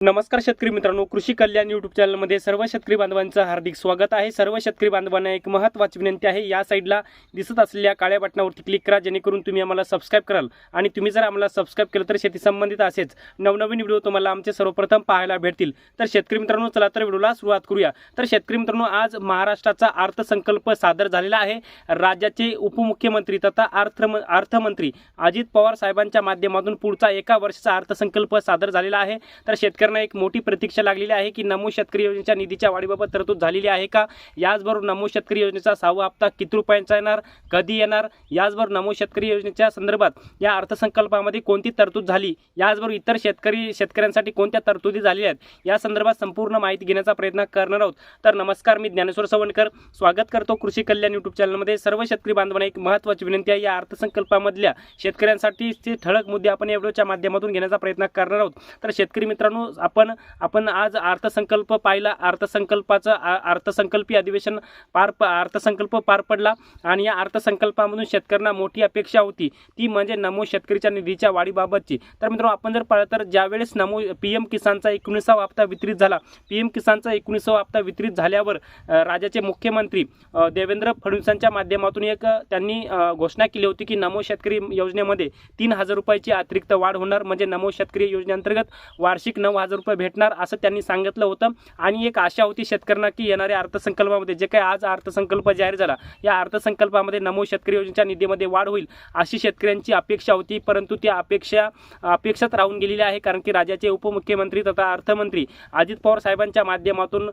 नमस्कार शेतकरी मित्रांनो कृषी कल्याण युट्यूब चॅनलमध्ये सर्व शेतकरी बांधवांचं हार्दिक स्वागत आहे. सर्व शेतकरी बांधवांना एक महत्त्वाची विनंती आहे. या साईडला दिसत असलेल्या काळ्या बटनावरती क्लिक करा जेणेकरून तुम्ही आम्हाला सबस्क्राईब कराल. आणि तुम्ही जर आम्हाला सबस्क्राईब केलं तर शेती संबंधित असेच नवनवीन व्हिडिओ तुम्हाला आमचे सर्वप्रथम पाहायला भेटतील. तर शेतकरी मित्रांनो चला तर व्हिडिओला सुरुवात करूया. तर शेतकरी मित्रांनो आज महाराष्ट्राचा अर्थसंकल्प सादर झालेला आहे. राज्याचे उपमुख्यमंत्री तथा अर्थ अर्थमंत्री अजित पवार साहेबांच्या माध्यमातून पुढचा एका वर्षाचा अर्थसंकल्प सादर झालेला आहे. तर शेतकरी शेतकऱ्यांना एक मोठी प्रतीक्षा लागलेली आहे की नमो शेतकरी योजनेच्या निधीच्या वाढीबाबत तरतूद झालेली आहे का? याचबरोबर नमो शेतकरी योजनेचा सहावा हप्ता किती रुपयांचा येणार? कधी येणार? याचबरोबर नमो शेतकरी योजनेच्या संदर्भात या अर्थसंकल्पामध्ये कोणती तरतूद झाली? याचबरोबर इतर शेतकरी शेतकऱ्यांसाठी कोणत्या तरतुदी झालेल्या आहेत? या संदर्भात संपूर्ण माहिती घेण्याचा प्रयत्न करणार आहोत. तर नमस्कार मी ज्ञानेश्वर सवणकर स्वागत करतो कृषी कल्याण यूट्यूब चॅनलमध्ये सर्व शेतकरी बांधवांना एक महत्त्वाची विनंती आहे. या अर्थसंकल्पामधल्या शेतकऱ्यांसाठीचे ठळक मुद्दे आपण या व्हिडिओच्या माध्यमातून घेण्याचा प्रयत्न करणार आहोत. तर शेतकरी मित्रांनो आपण आपण आज अर्थसंकल्प पाहिला अर्थसंकल्पाचं आ- अर्थसंकल्पीय अधिवेशन पार प अर्थसंकल्प पार पडला आणि या अर्थसंकल्पामधून शेतकऱ्यांना मोठी अपेक्षा होती. ती म्हणजे नमो शेतकरीच्या निधीच्या वाढीबाबतची. तर मित्रांनो आपण जर पाहिलं तर ज्यावेळेस नमो पी एम किसानचा एकोणीसावा हप्ता वितरित झाला पी एम किसानचा एकोणीसावा हप्ता वितरित झाल्यावर राज्याचे मुख्यमंत्री देवेंद्र फडणवीसांच्या माध्यमातून एक त्यांनी घोषणा केली होती की नमो शेतकरी योजनेमध्ये तीन हजार रुपयाची अतिरिक्त वाढ होणार. म्हणजे नमो शेतकरी योजनेअंतर्गत वार्षिक नऊ हजार रुपये भेटणार असं त्यांनी सांगितलं होतं. आणि एक आशा होती शेतकऱ्यांना की येणाऱ्या अर्थसंकल्पामध्ये जे काही आज अर्थसंकल्प जाहीर झाला या अर्थसंकल्पामध्ये नमो शेतकरी योजनेच्या निधीमध्ये वाढ होईल अशी शेतकऱ्यांची अपेक्षा होती. परंतु त्या अपेक्षा अपेक्षात राहून गेलेली आहे कारण की राज्याचे उपमुख्यमंत्री तथा अर्थमंत्री अजित पवार साहेबांच्या माध्यमातून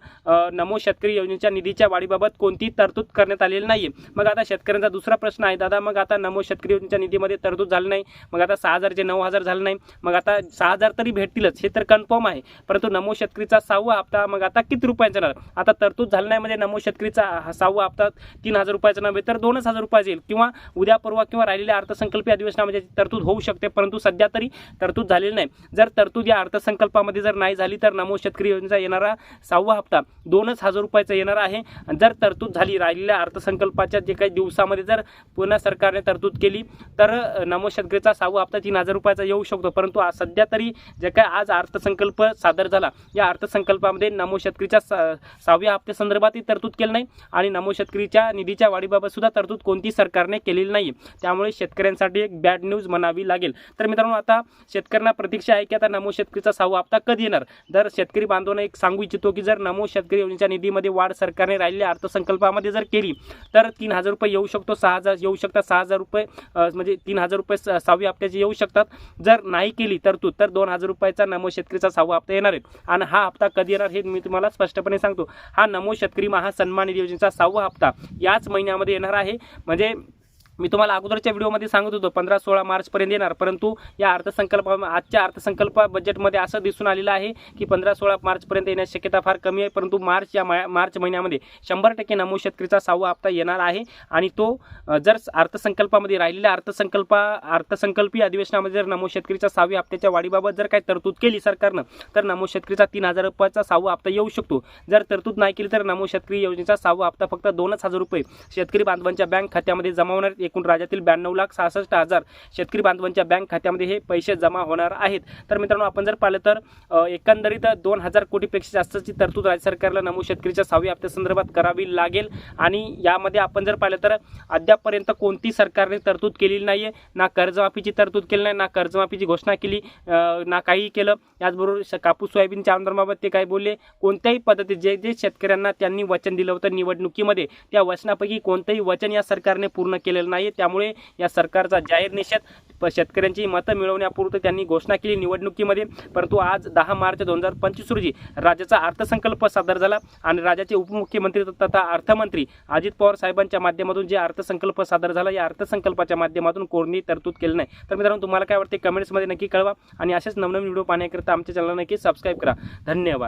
नमो शेतकरी योजनेच्या निधीच्या वाढीबाबत कोणतीही तरतूद करण्यात आलेली नाही मग आता शेतकऱ्यांचा दुसरा प्रश्न आहे दादा मग आता नमो शेतकरी योजनेच्या निधीमध्ये तरतूद झाली नाही. मग आता सहा हजारचे नऊ हजार झालं नाही. मग आता सहा हजार तरी भेटतीलच. हे तर कन्फर्म आहे. परंतु नमो शेतकरीचा सहावा हप्ता मग आता किती रुपयांचा येणार? आता तरतूद झाली नाही म्हणजे नमो शेतकरीचा सहावा हप्ता तीन हजार रुपयाचा नव्हे तर दोनच हजार रुपयाचा येईल. किंवा उद्या परवा किंवा राहिलेल्या अर्थसंकल्पीय अधिवेशनामध्ये तरतूद होऊ शकते परंतु सध्या तरी तरतूद झालेली नाही. जर तरतूद या अर्थसंकल्पामध्ये जर नाही झाली तर नमो शेतकरी योजनेचा येणारा सहावा हप्ता दोनच हजार रुपयाचा येणार आहे. जर तरतूद झाली राहिलेल्या अर्थसंकल्पाच्या जे काही दिवसामध्ये जर पुन्हा सरकारने तरतूद केली तर नमो शेतकरीचा सहावा हप्ता तीन हजार रुपयाचा येऊ शकतो. परंतु सध्या तरी जे काय आज अर्थसंकल्प सादर झाला. या अर्थसंकल्पामध्ये नमो शेतकरीच्या सा- सहाव्या हप्त्यासंदर्भातही तरतूद केलं नाही आणि नमो शेतकरीच्या निधीच्या वाढीबाबत सुद्धा तरतूद कोणती सरकारने केलेली नाही. त्यामुळे शेतकऱ्यांसाठी एक बॅड न्यूज म्हणावी लागेल. तर मित्रांनो आता शेतकऱ्यांना प्रतीक्षा आहे की आता नमो शेतकरीचा सहावा हप्ता कधी येणार? जर शेतकरी बांधवांना एक सांगू इच्छितो की जर नमो शेतकरी योजनेच्या निधीमध्ये वाढ सरकारने राहिलेल्या अर्थसंकल्पामध्ये जर केली तर तीन हजार रुपये येऊ शकतो सहा हजार येऊ शकतात सहा हजार रुपये म्हणजे तीन हजार रुपये स- हप्त्याचे येऊ शकतात. जर नाही केली तरतूद तर दोन हजार रुपयाचा नमो शेतकरीचा सहावा हप्ता येणार आहे. आणि हा हप्ता कधी येणार हे मी तुम्हाला स्पष्टपणे सांगतो. हा नमो शेतकरी महासन्मान योजनेचा सहावा हप्ता याच महिन्यामध्ये येणार आहे. म्हणजे मी तुम्हाला अगोदरच्या व्हिडिओमध्ये सांगत होतो पंधरा सोळा मार्चपर्यंत येणार. परंतु या अर्थसंकल्प आजच्या अर्थसंकल्प बजेटमध्ये असं दिसून आलेलं आहे की पंधरा सोळा मार्चपर्यंत येण्याची शक्यता फार कमी आहे. परंतु मार्च या मा- मार्च महिन्यामध्ये शंभर टक्के नमो शेतकरीचा सहावा हप्ता येणार आहे. आणि तो जर अर्थसंकल्पामध्ये राहिलेल्या अर्थसंकल्पा अर्थसंकल्पीय अधिवेशनामध्ये जर नमो शेतकरीच्या सहाव्या हप्त्याच्या वाढीबाबत जर काही तरतूद केली सरकारनं तर नमो शेतकरीचा तीन हजार रुपयाचा सहावा हप्ता येऊ शकतो. जर तरतूद नाही केली तर नमो शेतकरी योजनेचा सहावा हप्ता फक्त दोनच हजार रुपये शेतकरी बांधवांच्या बँक खात्यामध्ये जमा होणार. एकूण राज्यातील ब्याण्णव लाख सहासष्ट हजार शेतकरी बांधवांच्या बँक खात्यामध्ये हे पैसे जमा होणार आहेत. तर मित्रांनो आपण जर पाहिलं तर एकंदरीत दोन हजार कोटीपेक्षा जास्तची तरतूद राज्य सरकारला नमो शेतकरीच्या सहावी हप्त्यासंदर्भात करावी लागेल. आणि यामध्ये आपण जर पाहिलं तर अद्यापपर्यंत कोणती सरकारने तरतूद केलेली नाही आहे ना कर्जमाफीची तरतूद केली नाही ना कर्जमाफीची घोषणा केली ना काही केलं. याचबरोबर कापूस सोयाबीनच्या आंदोलनाबाबत ते काय बोलले? कोणत्याही पद्धतीत जे जे शेतकऱ्यांना त्यांनी वचन दिलं होतं निवडणुकीमध्ये त्या वचनापैकी कोणतंही वचन या सरकारने पूर्ण केलेलं नाही नाही. त्यामुळे या सरकारचा जाहीर निषेध प- शेतकऱ्यांची मतं मिळवण्यापुरतं त्यांनी घोषणा केली निवडणुकीमध्ये. परंतु आज दहा मार्च दोन हजार पंचवीस रोजी राज्याचा अर्थसंकल्प सादर झाला आणि राज्याचे उपमुख्यमंत्री तथा अर्थमंत्री अजित पवार साहेबांच्या माध्यमातून जे अर्थसंकल्प सादर झाला या अर्थसंकल्पाच्या माध्यमातून कोणी तरतूद केलं नाही. तर मित्रांनो तुम्हाला काय वाटते? कमेंट्समध्ये नक्की कळवा आणि असेच नवनवीन व्हिडिओ पाहण्याकरिता आमच्या चॅनलला नक्की सबस्क्राईब करा. धन्यवाद.